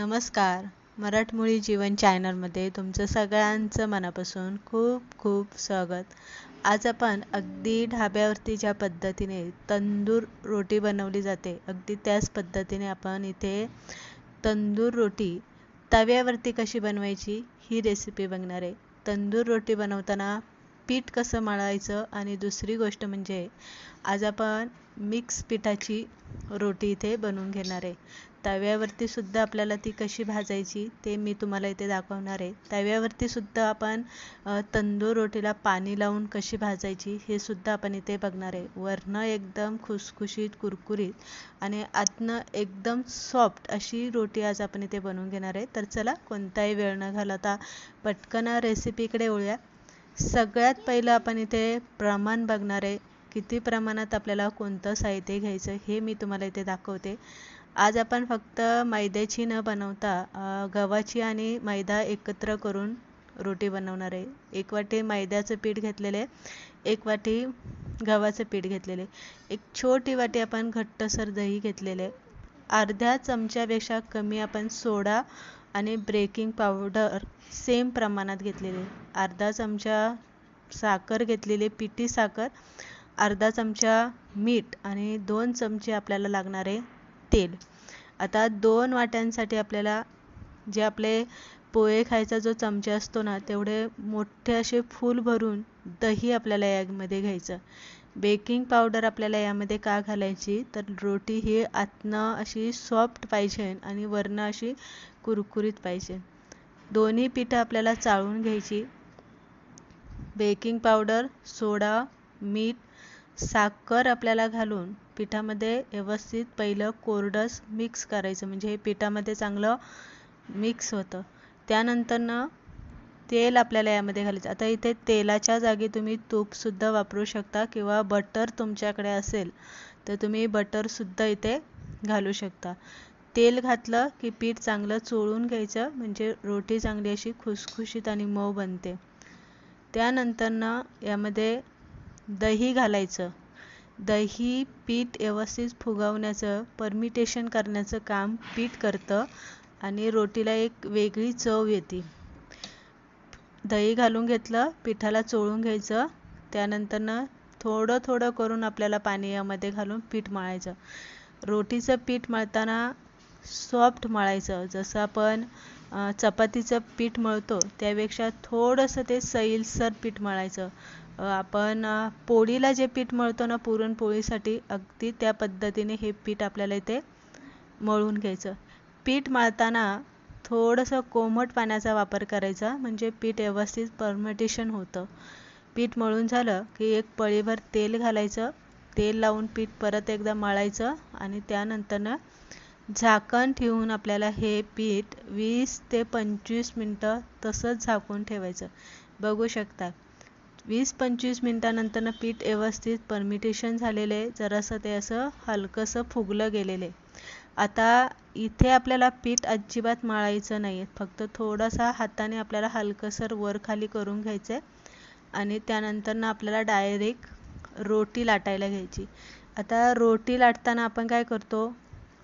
नमस्कार. मराठमोळी जीवन चॅनलमध्ये तुमचं सगळ्यांचं मनापासून खूप खूप स्वागत. आज आपण अगदी ढाब्यावरती ज्या पद्धतीने तंदूर रोटी बनवली जाते अगदी त्याच पद्धतीने आपण इथे तंदूर रोटी तव्यावरती कशी बनवायची ही रेसिपी बघणार आहे. तंदूर रोटी बनवताना पीठ कसं मळायचं आणि दुसरी गोष्ट म्हणजे आज आपण मिक्स पिठाची रोटी इथे बनवून घेणार आहे. तव्यावरती सुद्धा आपल्याला ती कशी भाजायची ते मी तुम्हाला इथे दाखवणार आहे. तव्यावरती सुद्धा आपण तंदूर रोटीला पाणी लावून कशी भाजायची हे सुद्धा आपण इथे बघणार आहे. वरनं एकदम खुसखुशीत कुरकुरीत आणि आतनं एकदम सॉफ्ट अशी रोटी आज आपण इथे बनवून घेणार आहे. तर चला कोणताही वेळ न घालवता पटकन रेसिपीकडे वळूया. सगळ्यात पहिलं आपण इथे प्रमाण बघणार आहे. किती प्रमाणात आपल्याला कोणतं साहित्य घ्यायचं हे मी तुम्हाला इथे दाखवते. आज आपण फक्त मैद्याची न बनवता गव्हाची आणि मैदा एकत्र करून रोटी बनवणार आहे. एक वाटी मैद्याचं पीठ घेतलेले एक वाटी गव्हाचं पीठ घेतलेले. एक छोटी वाटी आपण घट्टसर दही घेतलेले. अर्ध्या चमच्यापेक्षा कमी आपण सोडा आणि ब्रेकिंग पावडर सेम प्रमाणात घेतलेले. अर्धा चमचा साखर घेतलेली पिठी साखर अर्धा चमचा मीठ आणि दोन चमचे आपल्याला लागणारे तेल आता दोन वाट्यांसाठी आपल्याला जे आपले पोहे खायचा जो चमचा असतो ना तेवढे मोठे असे फूल भरून दही आपल्याला यामध्ये घ्यायचं. बेकिंग पावडर आपल्याला यामध्ये का घालायची? तर रोटी ही आतनं अशी सॉफ्ट पाहिजे आणि वरनं अशी कुरकुरीत पाहिजे. दोन्ही पिठं आपल्याला चाळून घ्यायची. बेकिंग पावडर सोडा मीठ साखर आपल्याला घालून पिठामध्ये व्यवस्थित पहिलं कोरडस मिक्स करायचं. म्हणजे हे पिठामध्ये चांगलं मिक्स होतं. त्यानंतरनं तेल आपल्याला यामध्ये घालायचं. आता इथे तेलाच्या जागी तुम्ही तूपसुद्धा वापरू शकता किंवा बटर तुमच्याकडे असेल तर तुम्ही बटरसुद्धा इथे घालू शकता. तेल घातलं की पीठ चांगलं चोळून घ्यायचं. म्हणजे रोटी चांगली अशी खुसखुशीत आणि मऊ बनते. त्यानंतरनं यामध्ये दही घालायचं. दही पीठ व्यवस्थित फुगवण्याचं परमिटेशन करण्याचं काम पीठ करतं आणि रोटीला एक वेगळी चव येते. दही घालून घेतलं पिठाला चोळून घ्यायचं त्यानंतरनं थोडं थोडं करून आपल्याला पाणी यामध्ये घालून पीठ मळायचं. रोटीचं पीठ मळताना सॉफ्ट मळायचं. जसं आपण चपातीचं पीठ मळतो त्यापेक्षा थोडंसं ते सैलसर पीठ मळायचं. आपण पोळीला जे पीठ मळतो ना पुरणपोळीसाठी अगदी त्या पद्धतीने हे पीठ आपल्याला इथे मळून घ्यायचं. पीठ मळताना थोडंसं कोमट पाण्याचा वापर करायचा म्हणजे पीठ व्यवस्थित परमटेशन होतं. पीठ मळून झालं की एक पळीभर तेल घालायचं तेल लावून पीठ परत एकदा मळायचं आणि त्यानंतरनं झाकण ठेवून आपल्याला हे पीठ वीस ते पंचवीस मिनटं तसंच झाकून ठेवायचं. बघू शकता. वीस पंचवीस मिनटानंतरनं पीठ व्यवस्थित परमिटेशन झालेलं आहे जरासं ते असं हलकंसं फुगलं गेलेलं. आहे आता इथे आपल्याला पीठ अजिबात मळायचं नाही आहे फक्त थोडासा हाताने आपल्याला हलकंसर वर खाली करून घ्यायचं आहे आणि त्यानंतरनं आपल्याला डायरेक्ट रोटी लाटायला घ्यायची. आता रोटी लाटताना आपण काय करतो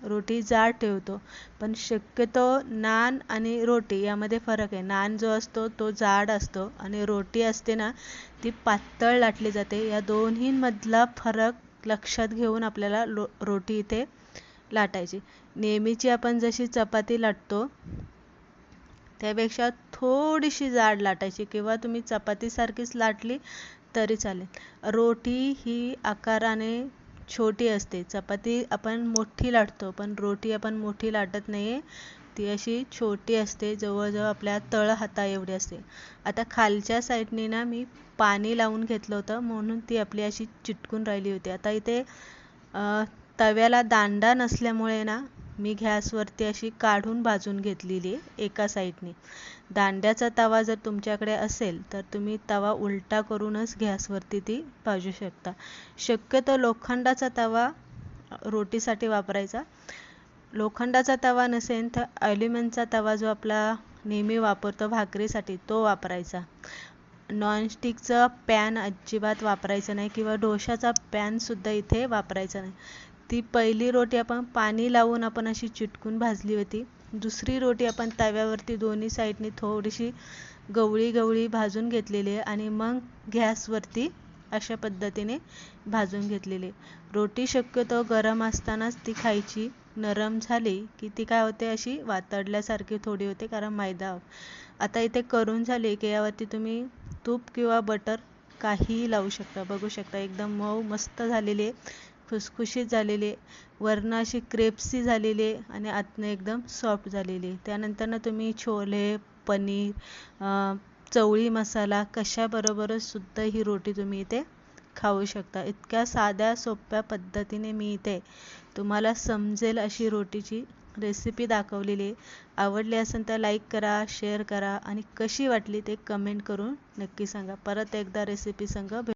रोटी जाड ठेवतो. पण शक्यतो नान आणि रोटी यामध्ये फरक आहे. नान जो असतो तो जाड असतो आणि रोटी असते ना ती पातळ लाटली जाते. या दोन्हींमधला फरक लक्षात घेऊन आपल्याला लो रोटी इथे लाटायची. नेहमीची आपण जशी चपाती लाटतो त्यापेक्षा थोडीशी जाड लाटायची किंवा तुम्ही चपातीसारखीच लाटली तरी चालेल. रोटी ही आकाराने छोटी असते. चपाती आपण मोठी लाटतो पण रोटी आपण मोठी लाटत नाही ती अशी छोटी असते जवळजवळ आपल्या तळ हाता एवढी असते. आता खालच्या साईडने ना मी पाणी लावून घेतलं होतं म्हणून ती आपली अशी चिटकून राहिली होती. आता इथे तव्याला दांडा नसल्यामुळे ना मी गॅसवरती अशी काढून भाजून घेतलेली एका साईडने. दांड्याचा तवा जर तुमच्याकडे असेल तर तुम्ही तवा उलटा करूनच गॅसवरती ती भाजू शकता. शक्यतो लोखंडाचा तवा रोटीसाठी वापरायचा. लोखंडाचा तवा नसेल तर ॲल्युमिनचा तवा जो आपला नेहमी वापरतो भाकरीसाठी तो वापरायचा. नॉनस्टिकचं पॅन अजिबात वापरायचं नाही किंवा डोशाचा पॅनसुद्धा इथे वापरायचा नाही. ती पहिली रोटी आपण पाणी लावून आपण अशी चिटकून भाजली होती. दुसरी रोटी आपण तव्यावरती दोन्ही साईडनी थोडीशी गवळी गवळी भाजून घेतलेली आहे आणि मग गॅसवरती अशा पद्धतीने भाजून घेतलेली रोटी शक्यतो गरम असतानाच ती खायची. नरम झाली की ती काय होते? अशी वातडल्यासारखी थोडी होते कारण मैदा. आता इथे करून झाली की यावरती तुम्ही तूप किंवा बटर काहीही लावू शकता. बघू शकता एकदम मऊ मस्त झालेली आहे. खुसखुशीत झालेली आहे वरनं अशी क्रेप्सी झालेली आहे आणि आतनं एकदम सॉफ्ट झालेली. त्यानंतरनं तुम्ही छोले पनीर चवळी मसाला कशाबरोबरच सुद्धा ही रोटी तुम्ही इथे खाऊ शकता. इतक्या साध्या सोप्या पद्धतीने मी इथे तुम्हाला समजेल अशी रोटीची रेसिपी दाखवलेली. आहे आवडली असेल तर लाईक करा शेअर करा आणि कशी वाटली ते कमेंट करून नक्की सांगा. परत एकदा रेसिपी संग